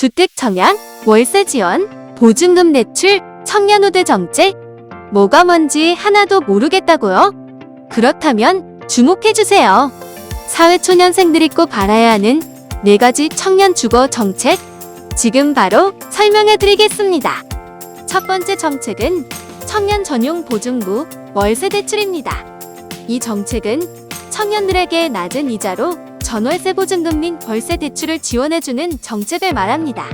주택 청약, 월세 지원, 보증금 대출, 청년 우대 정책. 뭐가 뭔지 하나도 모르겠다고요? 그렇다면 주목해주세요. 사회초년생들이 꼭 알아야 하는 네 가지 청년 주거 정책. 지금 바로 설명해드리겠습니다. 첫 번째 정책은 청년 전용 보증부 월세 대출입니다. 이 정책은 청년들에게 낮은 이자로 전월세 보증금 및 월세 대출을 지원해주는 정책을 말합니다.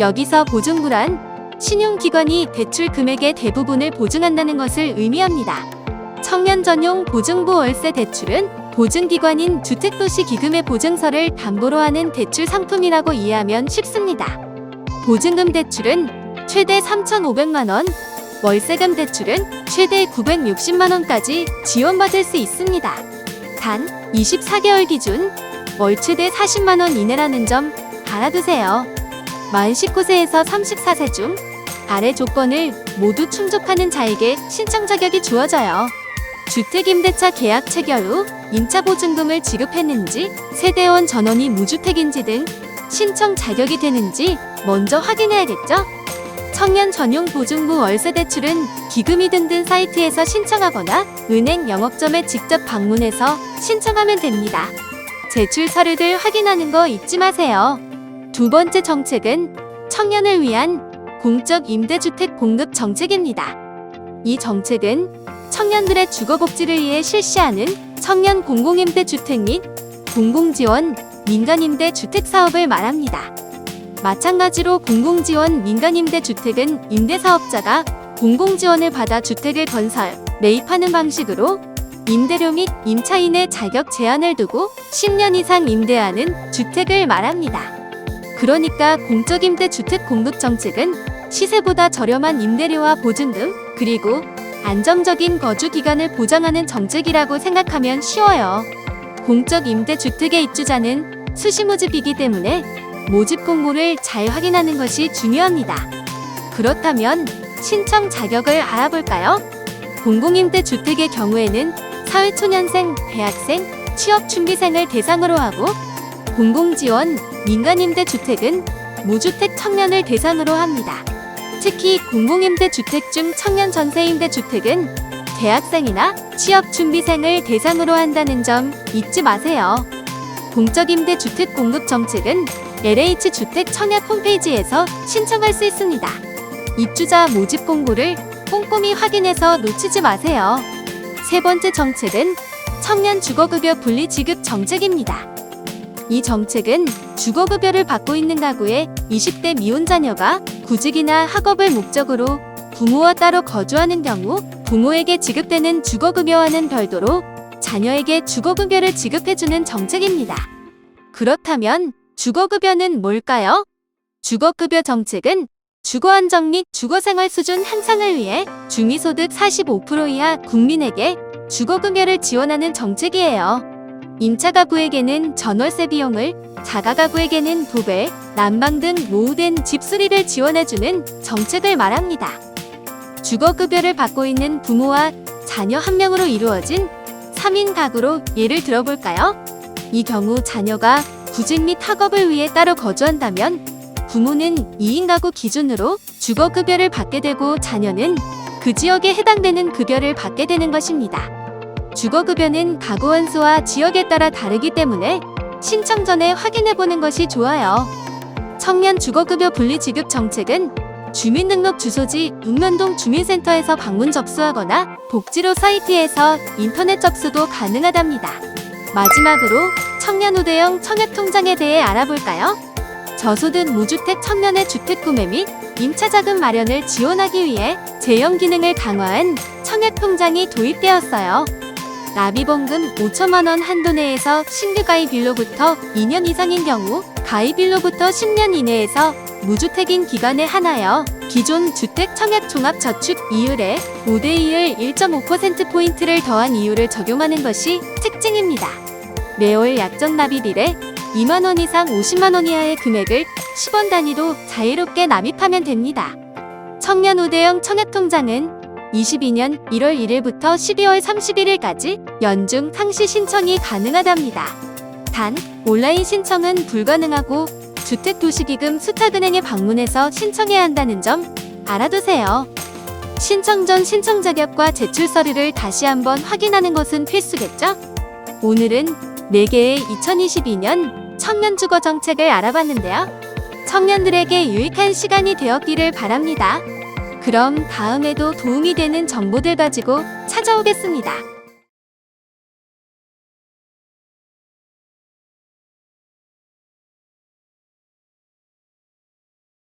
여기서 보증부란 신용기관이 대출 금액의 대부분을 보증한다는 것을 의미합니다. 청년 전용 보증부 월세 대출은 보증기관인 주택도시기금의 보증서를 담보로 하는 대출 상품이라고 이해하면 쉽습니다. 보증금 대출은 최대 3,500만 원, 월세금 대출은 최대 960만 원까지 지원받을 수 있습니다. 단 24개월 기준 월 최대 40만 원 이내라는 점 알아두세요. 만 19세에서 34세 중 아래 조건을 모두 충족하는 자에게 신청 자격이 주어져요. 주택임대차 계약 체결 후 임차 보증금을 지급했는지, 세대원 전원이 무주택인지 등 신청 자격이 되는지 먼저 확인해야겠죠? 청년 전용 보증부 월세 대출은 기금이 등등 사이트에서 신청하거나 은행 영업점에 직접 방문해서 신청하면 됩니다. 제출 서류들 확인하는 거 잊지 마세요. 두 번째 정책은 청년을 위한 공적 임대주택 공급 정책입니다. 이 정책은 청년들의 주거복지를 위해 실시하는 청년 공공임대주택 및 공공지원 민간임대주택 사업을 말합니다. 마찬가지로 공공지원 민간임대 주택은 임대사업자가 공공지원을 받아 주택을 건설, 매입하는 방식으로 임대료 및 임차인의 자격 제한을 두고 10년 이상 임대하는 주택을 말합니다. 그러니까 공적임대 주택 공급 정책은 시세보다 저렴한 임대료와 보증금, 그리고 안정적인 거주 기간을 보장하는 정책이라고 생각하면 쉬워요. 공적 임대 주택의 입주자는 수시모집이기 때문에 모집 공고를 잘 확인하는 것이 중요합니다. 그렇다면 신청 자격을 알아볼까요? 공공임대 주택의 경우에는 사회초년생, 대학생, 취업준비생을 대상으로 하고 공공지원, 민간임대 주택은 무주택 청년을 대상으로 합니다. 특히 공공임대 주택 중 청년 전세임대 주택은 대학생이나 취업준비생을 대상으로 한다는 점 잊지 마세요. 공적임대 주택 공급 정책은 LH 주택 청약 홈페이지에서 신청할 수 있습니다. 입주자 모집 공고를 꼼꼼히 확인해서 놓치지 마세요. 세 번째 정책은 청년 주거급여 분리 지급 정책입니다. 이 정책은 주거급여를 받고 있는 가구의 20대 미혼 자녀가 구직이나 학업을 목적으로 부모와 따로 거주하는 경우 부모에게 지급되는 주거급여와는 별도로 자녀에게 주거급여를 지급해주는 정책입니다. 그렇다면 주거급여는 뭘까요? 주거급여 정책은 주거안정 및 주거생활 수준 향상을 위해 중위소득 45% 이하 국민에게 주거급여를 지원하는 정책이에요. 임차 가구에게는 전월세 비용을, 자가 가구에게는 도배, 난방 등 노후된 집 수리를 지원해주는 정책을 말합니다. 주거급여를 받고 있는 부모와 자녀 한 명으로 이루어진 3인 가구로 예를 들어볼까요? 이 경우 자녀가 구직 및 학업을 위해 따로 거주한다면 부모는 2인 가구 기준으로 주거급여를 받게 되고 자녀는 그 지역에 해당되는 급여를 받게 되는 것입니다. 주거급여는 가구 원수와 지역에 따라 다르기 때문에 신청 전에 확인해 보는 것이 좋아요. 청년 주거급여 분리 지급 정책은 주민등록 주소지 읍면동 주민센터에서 방문 접수하거나 복지로 사이트에서 인터넷 접수도 가능하답니다. 마지막으로 청년 우대형 청약통장에 대해 알아볼까요? 저소득 무주택 청년의 주택 구매 및 임차자금 마련을 지원하기 위해 재형 기능을 강화한 청약통장이 도입되었어요. 납입원금 5천만 원 한도 내에서 신규 가입일로부터 2년 이상인 경우 가입일로부터 10년 이내에서 무주택인 기간에 한하여 기존 주택 청약 종합 저축 이율에 5대 이율 1.5%포인트를 더한 이율을 적용하는 것이 특징입니다. 매월 약정 납입 일에 2만 원 이상 50만 원 이하의 금액을 10원 단위로 자유롭게 납입하면 됩니다. 청년 우대형 청약통장은 22년 1월 1일부터 12월 31일까지 연중 상시 신청이 가능하답니다. 단, 온라인 신청은 불가능하고 주택도시기금 수탁은행에 방문해서 신청해야 한다는 점 알아두세요. 신청 전 신청 자격과 제출 서류를 다시 한번 확인하는 것은 필수겠죠? 오늘은 4개의 2022년 청년 주거 정책을 알아봤는데요. 청년들에게 유익한 시간이 되었기를 바랍니다. 그럼 다음에도 도움이 되는 정보들 가지고 찾아오겠습니다.